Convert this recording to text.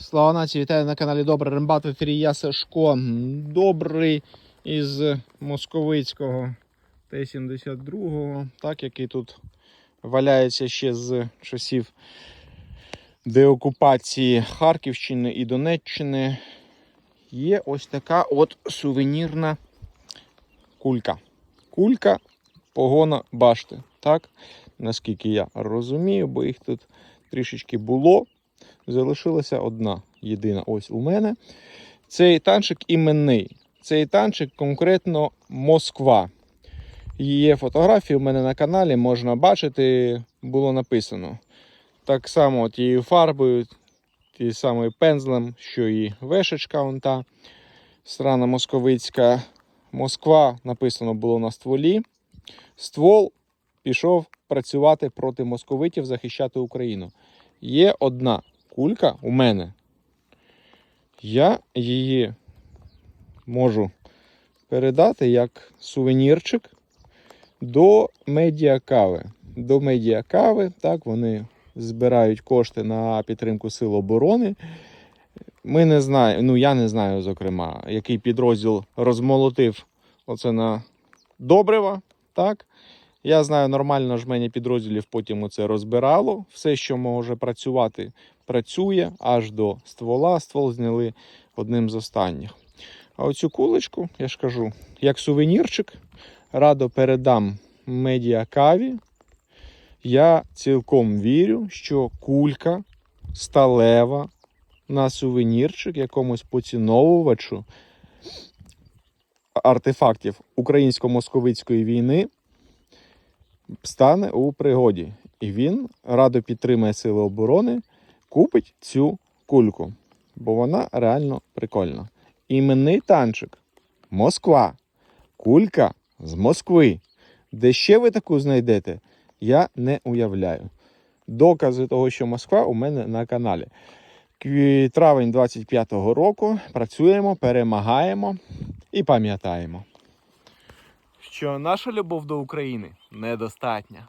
Слава нації, вітаю на каналі Добрий Рембат. В ефірі я Сашко. Добрий із Московицького Т-72, так, який тут валяється ще з часів деокупації Харківщини і Донеччини. Є ось така от сувенірна кулька. Кулька погона башти. Так, наскільки я розумію, бо їх тут трішечки було. Залишилася одна єдина ось у мене. Цей танчик іменний. Цей танчик конкретно Москва. Є фотографії у мене на каналі, можна бачити, було написано. Так само тією фарбою, тією самою пензлем, що і вешечка вон та страна московицька. Москва написано було на стволі. Ствол пішов працювати проти московитів, захищати Україну. Є одна кулька у мене. Я її можу передати як сувенірчик до медіакави. До медіакави, так, вони збирають кошти на підтримку Сил оборони. Ми не знаємо, ну я не знаю, зокрема, який підрозділ розмолотив оце на добрива. Так? Я знаю, нормально жмені підрозділів потім оце розбирало. Все, що може працювати, працює аж до ствола. Ствол зняли одним з останніх. А оцю кулечку, я ж кажу, як сувенірчик, радо передам медіакаві. Я цілком вірю, що кулька сталева на сувенірчик якомусь поціновувачу артефактів українсько-московицької війни стане у пригоді. І він радо підтримає Сили оборони, купить цю кульку, бо вона реально прикольна. Іменний танчик Москва. Кулька з Москви. Де ще ви таку знайдете, я не уявляю. Докази того, що Москва у мене на каналі. Травень 25-го року працюємо, перемагаємо і пам'ятаємо, що наша любов до України недостатня.